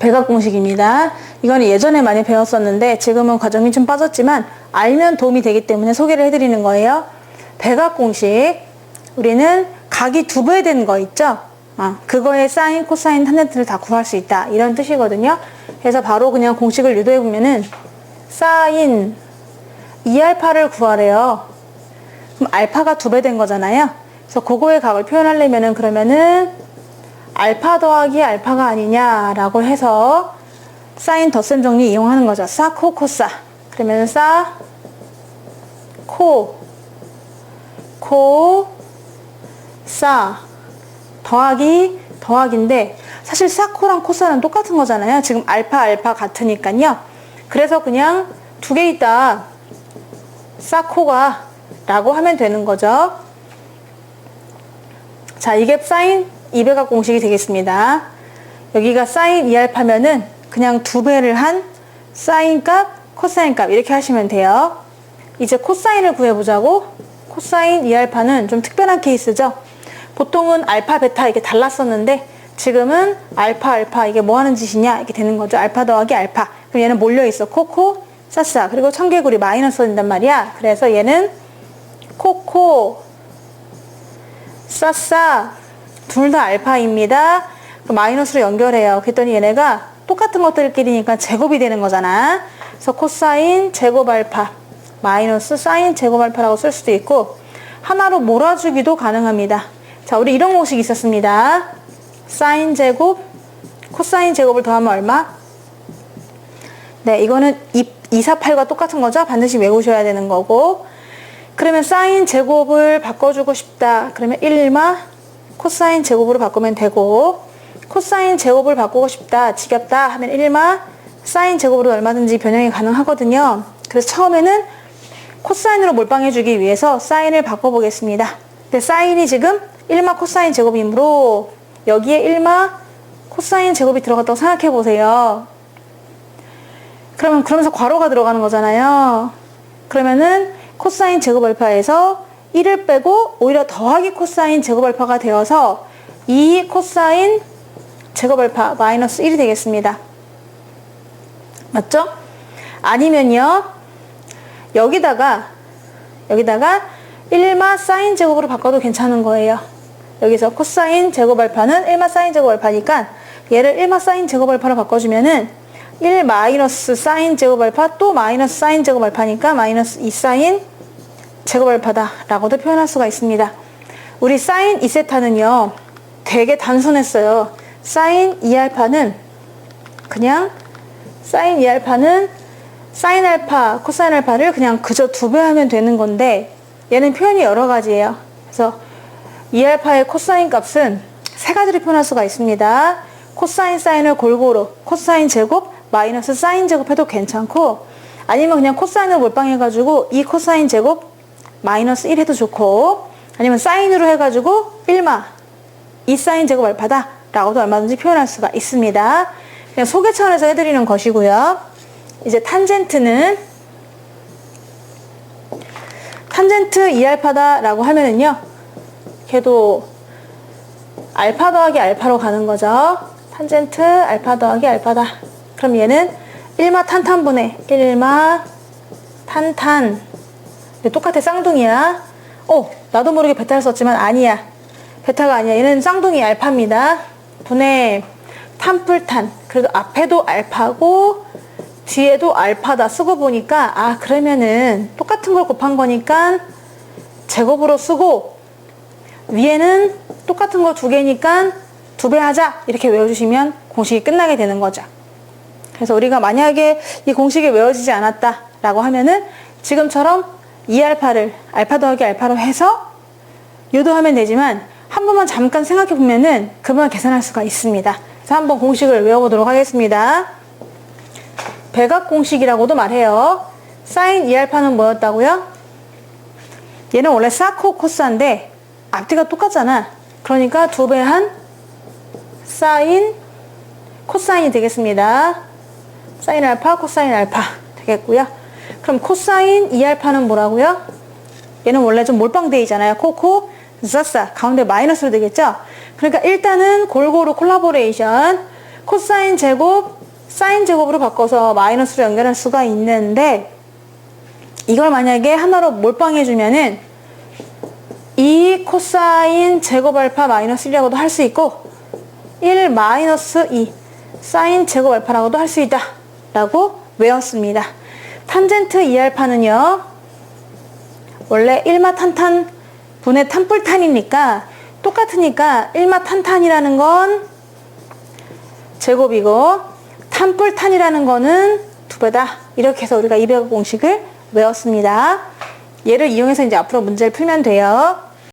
백악 공식입니다. 이거는 예전에 많이 배웠었는데 지금은 과정이 좀 빠졌지만 알면 도움이 되기 때문에 소개를 해드리는 거예요. 백악 공식. 우리는 각이 두 배 된 거 있죠? 아, 그거의 사인, 코사인, 탄젠트를 다 구할 수 있다. 이런 뜻이거든요. 그래서 바로 그냥 공식을 유도해 보면은 사인 2알파를 구하래요. 그럼 알파가 두 배 된 거잖아요. 그래서 그거의 각을 표현하려면은 그러면은 알파 더하기 알파가 아니냐라고 해서 사인 덧셈 정리 이용하는 거죠. 사, 코, 코사. 그러면 사, 코, 코, 사, 더하기, 더하기인데 사실 사코랑 코사는 똑같은 거잖아요. 지금 알파, 알파 같으니까요. 그래서 그냥 두 개 있다. 사코가 라고 하면 되는 거죠. 자, 이게 사인 200각 공식이 되겠습니다. 여기가 사인 2알파면은 그냥 두 배를 한 사인 값, 코사인 값 이렇게 하시면 돼요. 이제 코사인을 구해보자고. 코사인 2알파는 좀 특별한 케이스죠. 보통은 알파, 베타 이게 달랐었는데 지금은 알파, 알파 이게 뭐 하는 짓이냐 이렇게 되는 거죠. 알파 더하기 알파. 그럼 얘는 몰려있어. 코코, 싸싸. 그리고 청개구리 마이너스 된단 말이야. 그래서 얘는 코코, 싸싸. 둘 다 알파입니다. 그럼 마이너스로 연결해요. 그랬더니 얘네가 똑같은 것들끼리니까 제곱이 되는 거잖아. 그래서 코사인 제곱 알파 마이너스 사인 제곱 알파라고 쓸 수도 있고 하나로 몰아주기도 가능합니다. 자, 우리 이런 공식이 있었습니다. 사인 제곱 코사인 제곱을 더하면 얼마? 네, 이거는 2, 2, 4, 8과 똑같은 거죠. 반드시 외우셔야 되는 거고 그러면 사인 제곱을 바꿔주고 싶다. 그러면 1마 코사인 제곱으로 바꾸면 되고 코사인 제곱을 바꾸고 싶다. 지겹다 하면 1마 사인 제곱으로 얼마든지 변형이 가능하거든요. 그래서 처음에는 코사인으로 몰빵해주기 위해서 사인을 바꿔보겠습니다. 근데 사인이 지금 1마 코사인 제곱이므로 여기에 1마 코사인 제곱이 들어갔다고 생각해보세요. 그러면 그러면서 괄호가 들어가는 거잖아요. 그러면은 코사인 제곱 알파에서 1을 빼고 오히려 더하기 코사인 제곱 알파가 되어서 2 코사인 제곱 알파 마이너스 1이 되겠습니다. 맞죠? 아니면요. 여기다가 여기다가 1마 사인 제곱으로 바꿔도 괜찮은 거예요. 여기서 코사인 제곱 알파는 1마 사인 제곱 알파니까 얘를 1마 사인 제곱 알파로 바꿔주면은 1 마이너스 사인 제곱 알파 또 마이너스 사인 제곱 알파니까 마이너스 2 사인 제곱 알파다 라고도 표현할 수가 있습니다. 우리 사인 2세타는요 되게 단순했어요. 사인 2알파는 그냥 사인 2알파는 사인 알파, 코사인 알파를 그냥 그저 두 배 하면 되는 건데 얘는 표현이 여러 가지예요. 그래서 2알파의 코사인 값은 세 가지로 표현할 수가 있습니다. 코사인 사인을 골고루 코사인 제곱 마이너스 사인 제곱 해도 괜찮고 아니면 그냥 코사인을 몰빵해가지고 이 코사인 제곱 마이너스 1 해도 좋고 아니면 사인으로 해가지고 1마 이 사인 제곱 알파다 라고도 얼마든지 표현할 수가 있습니다. 그냥 소개 차원에서 해드리는 것이고요. 이제 탄젠트는 탄젠트 2알파다 라고 하면은요. 걔도 알파 더하기 알파로 가는 거죠. 탄젠트 알파 더하기 알파다. 그럼 얘는 1마 탄탄분의 1마 탄탄. 근데 똑같아 쌍둥이야. 어, 나도 모르게 베타를 썼지만 아니야. 베타가 아니야. 얘는 쌍둥이 알파입니다. 분의 탄뿔탄. 그래도 앞에도 알파고 뒤에도 알파다 쓰고 보니까 아 그러면은 똑같은 걸 곱한 거니까 제곱으로 쓰고 위에는 똑같은 거 두 개니까 두 배 하자 이렇게 외워주시면 공식이 끝나게 되는 거죠. 그래서 우리가 만약에 이 공식이 외워지지 않았다 라고 하면은 지금처럼 2알파를 알파 더하기 알파로 해서 유도하면 되지만 한 번만 잠깐 생각해 보면은 그만 계산할 수가 있습니다. 그래서 한번 공식을 외워보도록 하겠습니다. 백악 공식이라고도 말해요. 사인 2알파는 뭐였다고요? 얘는 원래 사코 코사인데 앞뒤가 똑같잖아. 그러니까 두 배 한 사인 코사인이 되겠습니다. 사인 알파, 코사인 알파 되겠고요. 그럼 코사인 2알파는 뭐라고요? 얘는 원래 좀 몰빵되어있잖아요. 코코, 자싸 가운데 마이너스로 되겠죠? 그러니까 일단은 골고루 콜라보레이션 코사인 제곱, 사인 제곱으로 바꿔서 마이너스로 연결할 수가 있는데 이걸 만약에 하나로 몰빵해주면은 2 코사인 제곱 알파 마이너스 1이라고도 할 수 있고 1 마이너스 2 사인 제곱 알파라고도 할 수 있다 라고 외웠습니다. 탄젠트 2알파는요 원래 1마 탄탄 분의 탄뿔탄이니까 똑같으니까 1마 탄탄이라는 건 제곱이고 탄뿔탄이라는 거는 두 배다. 이렇게 해서 우리가 200 공식을 외웠습니다. 얘를 이용해서 이제 앞으로 문제를 풀면 돼요.